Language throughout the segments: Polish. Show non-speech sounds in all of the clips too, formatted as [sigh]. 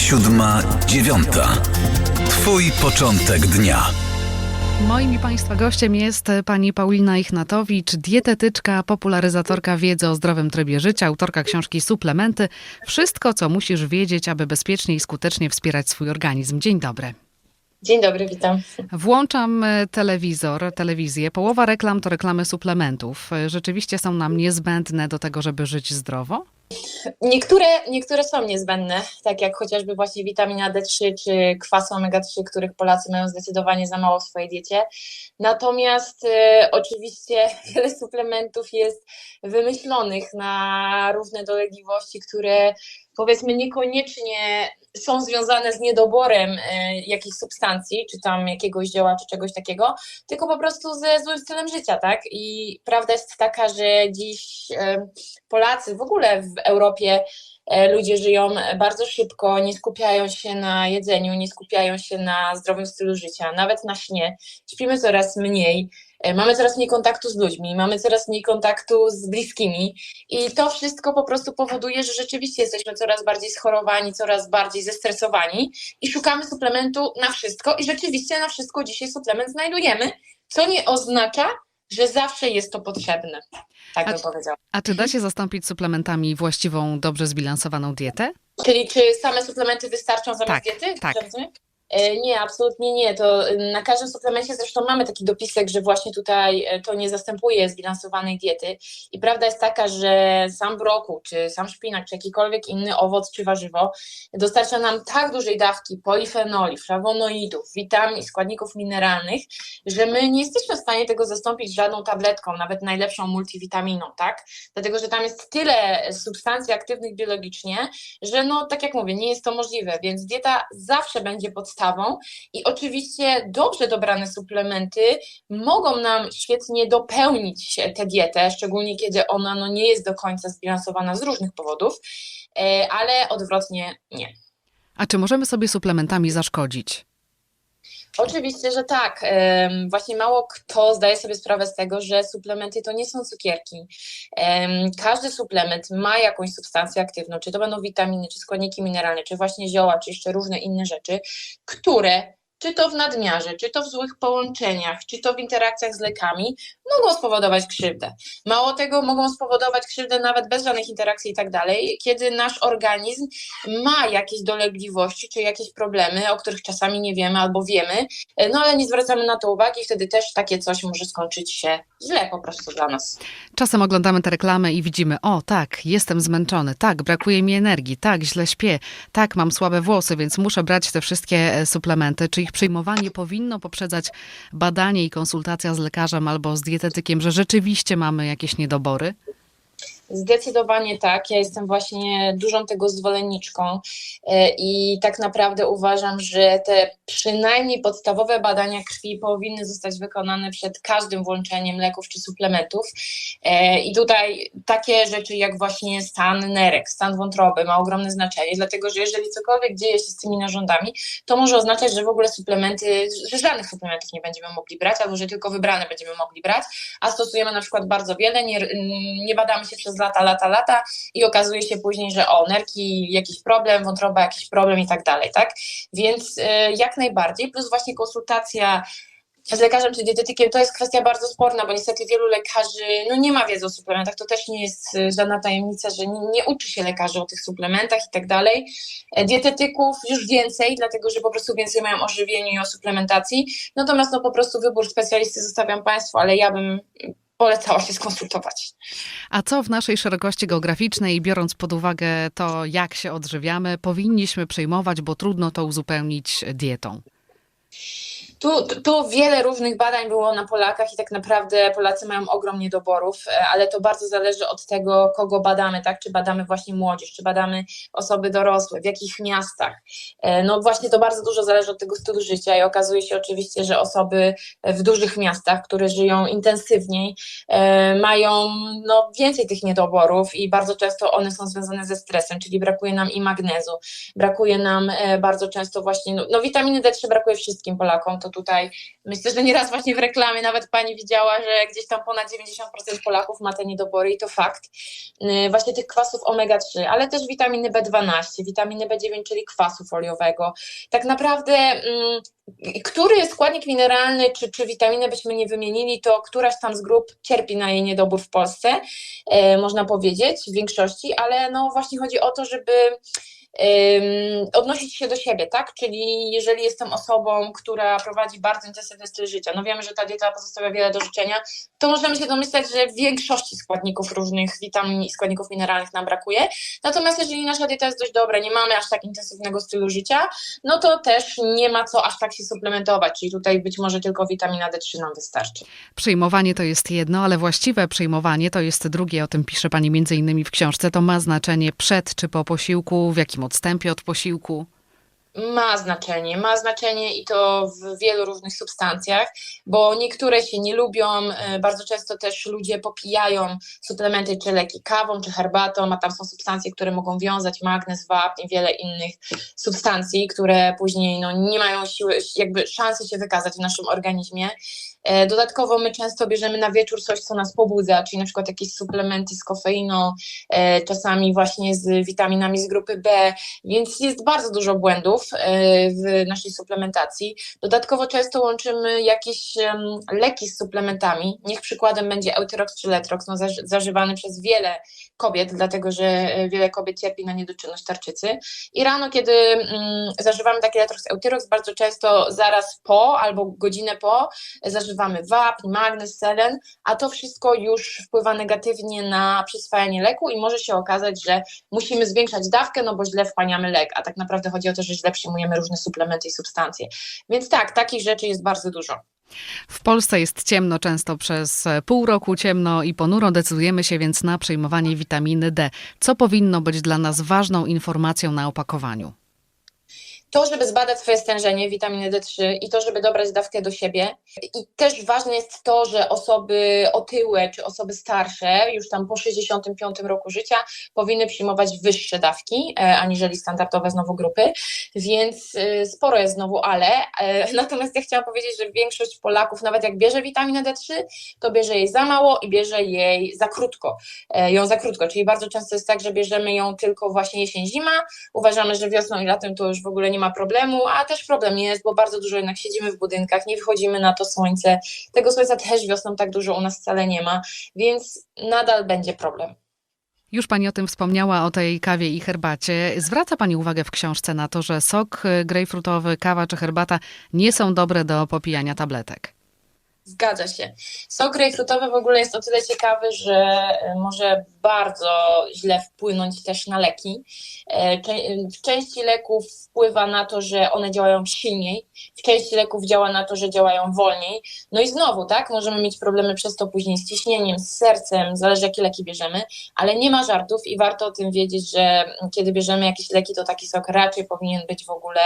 siódma, dziewiąta. Twój początek dnia. Moim i Państwa gościem jest pani Paulina Ichnatowicz, dietetyczka, popularyzatorka wiedzy o zdrowym trybie życia, autorka książki Suplementy. Wszystko, co musisz wiedzieć, aby bezpiecznie i skutecznie wspierać swój organizm. Dzień dobry. Dzień dobry, witam. Włączam e, telewizor, telewizję. Połowa reklam to reklamy suplementów. E, Rzeczywiście są nam niezbędne do tego, żeby żyć zdrowo? Niektóre, niektóre są niezbędne, tak jak chociażby właśnie witamina D3 czy kwas omega-3, których Polacy mają zdecydowanie za mało w swojej diecie. Natomiast e, oczywiście [laughs] wiele suplementów jest wymyślonych na różne dolegliwości, które powiedzmy niekoniecznie są związane z niedoborem e, jakichś substancji, czy tam jakiegoś zioła, czy czegoś takiego, tylko po prostu ze złym stylem życia, tak? I prawda jest taka, że dziś e, Polacy, w ogóle w Europie e, ludzie żyją bardzo szybko, nie skupiają się na jedzeniu, nie skupiają się na zdrowym stylu życia, nawet na śnie. Śpimy coraz mniej, mamy coraz mniej kontaktu z ludźmi, mamy coraz mniej kontaktu z bliskimi i to wszystko po prostu powoduje, że rzeczywiście jesteśmy coraz bardziej schorowani, coraz bardziej zestresowani i szukamy suplementu na wszystko i rzeczywiście na wszystko dzisiaj suplement znajdujemy, co nie oznacza, że zawsze jest to potrzebne. Tak A bym powiedziała. A czy da się zastąpić suplementami właściwą, dobrze zbilansowaną dietę? Czyli czy same suplementy wystarczą zamiast Tak, diety? tak. Dobrze? E, Nie, absolutnie nie. To y, na każdym suplemencie zresztą mamy taki dopisek, że właśnie tutaj e, to nie zastępuje zbilansowanej diety. I prawda jest taka, że sam brokuł, czy sam szpinak, czy jakikolwiek inny owoc czy warzywo dostarcza nam tak dużej dawki polifenoli, flawonoidów, witamin składników mineralnych, że my nie jesteśmy w stanie tego zastąpić żadną tabletką, nawet najlepszą multivitaminą, tak? Dlatego, że tam jest tyle substancji aktywnych biologicznie, że no tak jak mówię, nie jest to możliwe, więc dieta zawsze będzie podstawą i oczywiście dobrze dobrane suplementy mogą nam świetnie dopełnić tę dietę, szczególnie kiedy ona no, nie jest do końca zbilansowana z różnych powodów, e, ale odwrotnie nie. A czy możemy sobie suplementami zaszkodzić? Oczywiście, że tak. Właśnie mało kto zdaje sobie sprawę z tego, że suplementy to nie są cukierki. Każdy suplement ma jakąś substancję aktywną, czy to będą witaminy, czy składniki mineralne, czy właśnie zioła, czy jeszcze różne inne rzeczy, które czy to w nadmiarze, czy to w złych połączeniach, czy to w interakcjach z lekami, mogą spowodować krzywdę. Mało tego, mogą spowodować krzywdę nawet bez żadnych interakcji i tak dalej, kiedy nasz organizm ma jakieś dolegliwości, czy jakieś problemy, o których czasami nie wiemy albo wiemy, no ale nie zwracamy na to uwagi wtedy też takie coś może skończyć się źle po prostu dla nas. Czasem oglądamy te reklamy i widzimy, o tak, jestem zmęczony, tak, brakuje mi energii, tak, źle śpię, tak, mam słabe włosy, więc muszę brać te wszystkie e, suplementy. Czy ich przyjmowanie powinno poprzedzać badanie i konsultacja z lekarzem albo z dietetykiem, że rzeczywiście mamy jakieś niedobory? Zdecydowanie tak. Ja jestem właśnie dużą tego zwolenniczką e, i tak naprawdę uważam, że te przynajmniej podstawowe badania krwi powinny zostać wykonane przed każdym włączeniem leków czy suplementów. E, I tutaj takie rzeczy jak właśnie stan nerek, stan wątroby ma ogromne znaczenie, dlatego że jeżeli cokolwiek dzieje się z tymi narządami, to może oznaczać, że w ogóle suplementy, że żadnych suplementów nie będziemy mogli brać, albo że tylko wybrane będziemy mogli brać, a stosujemy na przykład bardzo wiele, nie, nie badamy się przez lata, lata, lata i okazuje się później, że o, nerki jakiś problem, wątroba jakiś problem i tak dalej, tak? Więc e, jak najbardziej, plus właśnie konsultacja z lekarzem czy dietetykiem to jest kwestia bardzo sporna, bo niestety wielu lekarzy no nie ma wiedzy o suplementach. To też nie jest e, żadna tajemnica, że nie, nie uczy się lekarzy o tych suplementach i tak dalej. E, Dietetyków już więcej, dlatego że po prostu więcej mają o żywieniu i o suplementacji. Natomiast no po prostu wybór specjalisty zostawiam Państwu, ale ja bym polecała się skonsultować. A co w naszej szerokości geograficznej, biorąc pod uwagę to, jak się odżywiamy, powinniśmy przyjmować, bo trudno to uzupełnić dietą? Tu, tu wiele różnych badań było na Polakach i tak naprawdę Polacy mają ogrom niedoborów, e, ale to bardzo zależy od tego, kogo badamy, tak? Czy badamy właśnie młodzież, czy badamy osoby dorosłe, w jakich miastach. E, No właśnie to bardzo dużo zależy od tego stylu życia i okazuje się oczywiście, że osoby w dużych miastach, które żyją intensywniej, e, mają no, więcej tych niedoborów i bardzo często one są związane ze stresem, czyli brakuje nam i magnezu, brakuje nam bardzo często właśnie, no, no witaminy D3 brakuje wszystkim Polakom, to tutaj myślę, że nieraz właśnie w reklamie nawet pani widziała, że gdzieś tam ponad 90% Polaków ma te niedobory i to fakt. Yy, Właśnie tych kwasów omega-3, ale też witaminy B12, witaminy B9, czyli kwasu foliowego. Tak naprawdę mm, który składnik mineralny czy, czy witaminę byśmy nie wymienili, to któraś tam z grup cierpi na jej niedobór w Polsce, e, można powiedzieć, w większości, ale no właśnie chodzi o to, żeby odnosić się do siebie, tak? Czyli jeżeli jestem osobą, która prowadzi bardzo intensywny styl życia, no wiemy, że ta dieta pozostawia wiele do życzenia, to możemy się domyślać, że w większości składników różnych witamin i składników mineralnych nam brakuje. Natomiast jeżeli nasza dieta jest dość dobra, nie mamy aż tak intensywnego stylu życia, no to też nie ma co aż tak się suplementować, czyli tutaj być może tylko witamina D3 nam wystarczy. Przyjmowanie to jest jedno, ale właściwe przyjmowanie to jest drugie. O tym pisze pani między innymi w książce. To ma znaczenie przed czy po posiłku, w jakim odstępie od posiłku. Ma znaczenie, ma znaczenie i to w wielu różnych substancjach, bo niektóre się nie lubią, e, bardzo często też ludzie popijają suplementy czy leki kawą czy herbatą, a tam są substancje, które mogą wiązać magnez, wapń i wiele innych substancji, które później no, nie mają siły, jakby szansy się wykazać w naszym organizmie. E, Dodatkowo my często bierzemy na wieczór coś, co nas pobudza, czyli na przykład jakieś suplementy z kofeiną, e, czasami właśnie z witaminami z grupy B, więc jest bardzo dużo błędów e, w naszej suplementacji. Dodatkowo często łączymy jakieś leki z suplementami. Niech przykładem będzie Eutyrox czy Letrox, no, zaż- zażywany przez wiele kobiet, dlatego że wiele kobiet cierpi na niedoczynność tarczycy. I rano, kiedy mm, zażywamy taki Letrox, Eutyrox, bardzo często zaraz po albo godzinę po zażywamy wapń, magnez, selen, a to wszystko już wpływa negatywnie na przyswajanie leku i może się okazać, że musimy zwiększać dawkę, no bo źle wchłaniamy lek, a tak naprawdę chodzi o to, że źle przyjmujemy różne suplementy i substancje. Więc tak, takich rzeczy jest bardzo dużo. W Polsce jest ciemno często przez pół roku, ciemno i ponuro. Decydujemy się więc na przyjmowanie witaminy D. Co powinno być dla nas ważną informacją na opakowaniu? To, żeby zbadać swoje stężenie witaminy D3 i to, żeby dobrać dawkę do siebie. I też ważne jest to, że osoby otyłe czy osoby starsze, już tam po 65 roku życia, powinny przyjmować wyższe dawki, e, aniżeli standardowe znowu grupy, więc e, sporo jest znowu ale. E, [laughs] natomiast ja chciałam powiedzieć, że większość Polaków, nawet jak bierze witaminę D3, to bierze jej za mało i bierze jej za krótko, ją za krótko, czyli bardzo często jest tak, że bierzemy ją tylko właśnie jesień-zima, uważamy, że wiosną i latem to już w ogóle nie ma problemu, a też problem jest, bo bardzo dużo jednak siedzimy w budynkach, nie wychodzimy na to słońce. Tego słońca też wiosną tak dużo u nas wcale nie ma, więc nadal będzie problem. Już pani o tym wspomniała, o tej kawie i herbacie. Zwraca pani uwagę w książce na to, że sok y, grejpfrutowy, kawa czy herbata nie są dobre do popijania tabletek. Zgadza się. Sok grejpfrutowy w ogóle jest o tyle ciekawy, że e, może bardzo źle wpłynąć też na leki. E, W części leków wpływa na to, że one działają silniej, w części leków działa na to, że działają wolniej. No i znowu, tak, możemy mieć problemy przez to później z ciśnieniem, z sercem, zależy jakie leki bierzemy, ale nie ma żartów i warto o tym wiedzieć, że kiedy bierzemy jakieś leki, to taki sok raczej powinien być w ogóle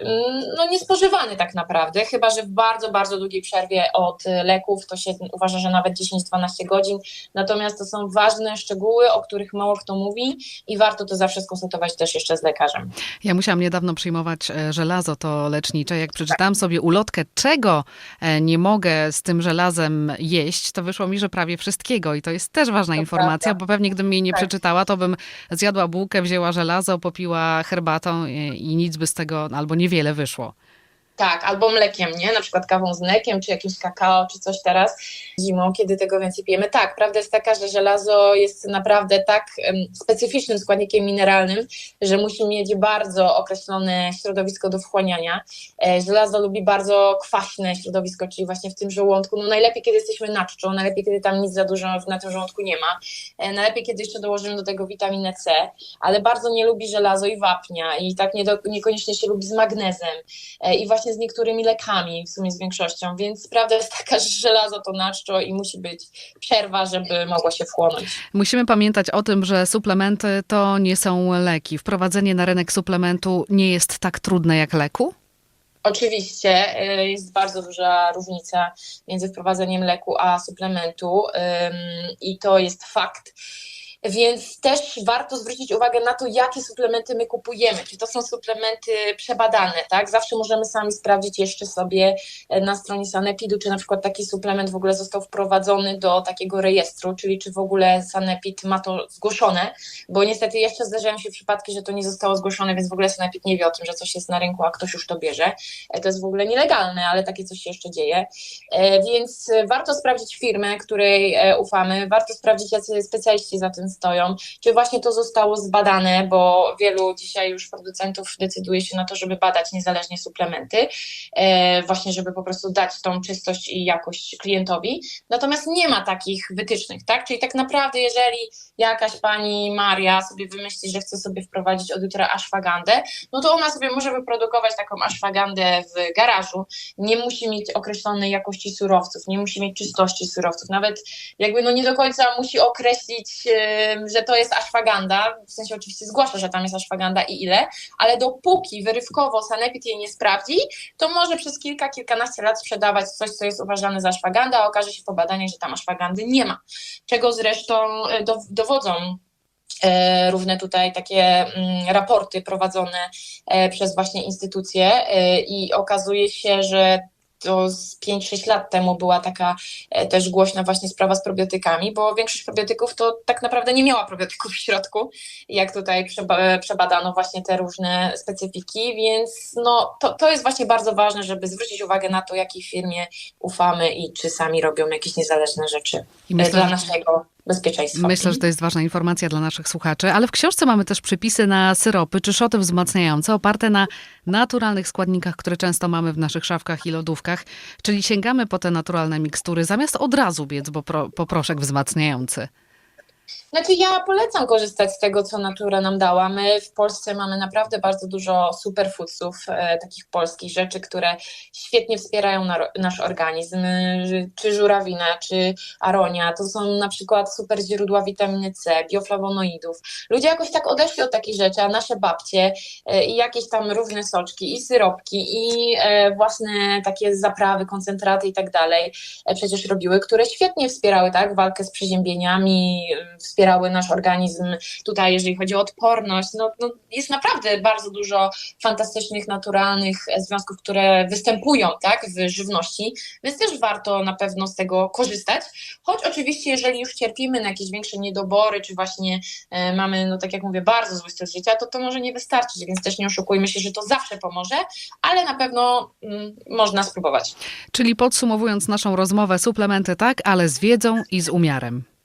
mm, no, niespożywany tak naprawdę, chyba że w bardzo, bardzo długiej przerwie od y, leków to się uważa, że nawet 10-12 godzin. Natomiast to są ważne szczegóły, o których mało kto mówi i warto to zawsze skonsultować też jeszcze z lekarzem. Ja musiałam niedawno przyjmować e, żelazo to lecznicze. Jak przeczytałam sobie ulotkę, czego e, nie mogę z tym żelazem jeść, to wyszło mi, że prawie wszystkiego. I to jest też ważna To informacja, prawda. bo pewnie gdybym jej nie Tak. przeczytała, to bym zjadła bułkę, wzięła żelazo, popiła herbatą i, i nic by z tego albo niewiele wyszło. Tak, albo mlekiem, nie? Na przykład kawą z mlekiem, czy jakimś kakao, czy coś teraz zimą, kiedy tego więcej pijemy. Tak, prawda jest taka, że żelazo jest naprawdę tak specyficznym składnikiem mineralnym, że musi mieć bardzo określone środowisko do wchłaniania. E, żelazo lubi bardzo kwaśne środowisko, czyli właśnie w tym żołądku. No najlepiej, kiedy jesteśmy na czczo, najlepiej, kiedy tam nic za dużo na tym żołądku nie ma. E, najlepiej, kiedy jeszcze dołożymy do tego witaminę C, ale bardzo nie lubi żelazo i wapnia i tak niekoniecznie się lubi z magnezem e, i właśnie z niektórymi lekami, w sumie z większością, więc prawda jest taka, że żelazo to na czczo i musi być przerwa, żeby mogło się wchłonąć. Musimy pamiętać o tym, że suplementy to nie są leki. Wprowadzenie na rynek suplementu nie jest tak trudne jak leku? Oczywiście y, jest bardzo duża różnica między wprowadzeniem leku a suplementu i to jest fakt. Więc też warto zwrócić uwagę na to, jakie suplementy my kupujemy. Czy to są suplementy przebadane, tak? Zawsze możemy sami sprawdzić jeszcze sobie e, na stronie Sanepidu, czy na przykład taki suplement w ogóle został wprowadzony do takiego rejestru, czyli czy w ogóle Sanepid ma to zgłoszone, bo niestety jeszcze zdarzają się przypadki, że to nie zostało zgłoszone, więc w ogóle Sanepid nie wie o tym, że coś jest na rynku, a ktoś już to bierze. E, To jest w ogóle nielegalne, ale takie coś się jeszcze dzieje. E, Więc warto sprawdzić firmę, której ufamy, warto sprawdzić, jacy specjaliści za tym stoją, czy właśnie to zostało zbadane, bo wielu dzisiaj już producentów decyduje się na to, żeby badać niezależnie suplementy, e, właśnie żeby po prostu dać tą czystość i jakość klientowi. Natomiast nie ma takich wytycznych, tak? Czyli tak naprawdę, jeżeli jakaś pani Maria sobie wymyśli, że chce sobie wprowadzić od jutra ashwagandę, no to ona sobie może wyprodukować taką ashwagandę w garażu, nie musi mieć określonej jakości surowców, nie musi mieć czystości surowców, nawet jakby no nie do końca musi określić, em, że to jest ashwaganda, w sensie oczywiście zgłasza, że tam jest ashwaganda i ile, ale dopóki wyrywkowo Sanepid jej nie sprawdzi, to może przez kilka, kilkanaście lat sprzedawać coś, co jest uważane za ashwagandę, a okaże się po badaniach, że tam ashwagandy nie ma, czego zresztą do, dowodzą e, równe tutaj takie mm, raporty prowadzone e, przez właśnie instytucje i okazuje się, że to z 5-6 lat temu była taka e, też głośna właśnie sprawa z probiotykami, bo większość probiotyków to tak naprawdę nie miała probiotyków w środku, jak tutaj przeba- przebadano właśnie te różne specyfiki, więc no, to, to jest właśnie bardzo ważne, żeby zwrócić uwagę na to, jakiej firmie ufamy i czy sami robią jakieś niezależne rzeczy I e, myślę, dla naszego bezpieczeństwa. Myślę, że to jest ważna informacja dla naszych słuchaczy, ale w książce mamy też przypisy na syropy czy szoty wzmacniające oparte na naturalnych składnikach, które często mamy w naszych szafkach i lodówkach, czyli sięgamy po te naturalne mikstury zamiast od razu biec po, po proszek wzmacniający. Znaczy ja polecam korzystać z tego, co natura nam dała. My w Polsce mamy naprawdę bardzo dużo superfoodsów, e, takich polskich rzeczy, które świetnie wspierają nar- nasz organizm, e, czy żurawina, czy aronia. To są na przykład super źródła witaminy C, bioflawonoidów. Ludzie jakoś tak odeszli od takich rzeczy, a nasze babcie e, i jakieś tam różne soczki, i syropki, i e, własne takie zaprawy, koncentraty i tak dalej e, przecież robiły, które świetnie wspierały tak, walkę z przeziębieniami, y, wspierały nasz organizm tutaj, jeżeli chodzi o odporność. No, no, jest naprawdę bardzo dużo fantastycznych, naturalnych e, związków, które występują tak, w żywności, więc też warto na pewno z tego korzystać. Choć oczywiście, jeżeli już cierpimy na jakieś większe niedobory, czy właśnie e, mamy, no tak jak mówię, bardzo zły styl życia, to to może nie wystarczyć, więc też nie oszukujmy się, że to zawsze pomoże, ale na pewno mm, można spróbować. Czyli podsumowując naszą rozmowę, suplementy tak, ale z wiedzą i z umiarem.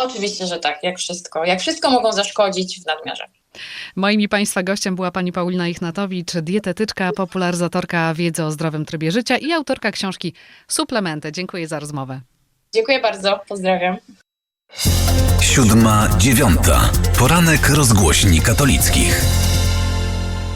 Oczywiście, że tak, jak wszystko. Jak wszystko mogą zaszkodzić w nadmiarze. Moim i Państwa gościem była pani Paulina Ichnatowicz, dietetyczka, popularyzatorka wiedzy o zdrowym trybie życia i autorka książki Suplementy. Dziękuję za rozmowę. Dziękuję bardzo, pozdrawiam. Siódma, dziewiąta. Poranek rozgłośni katolickich.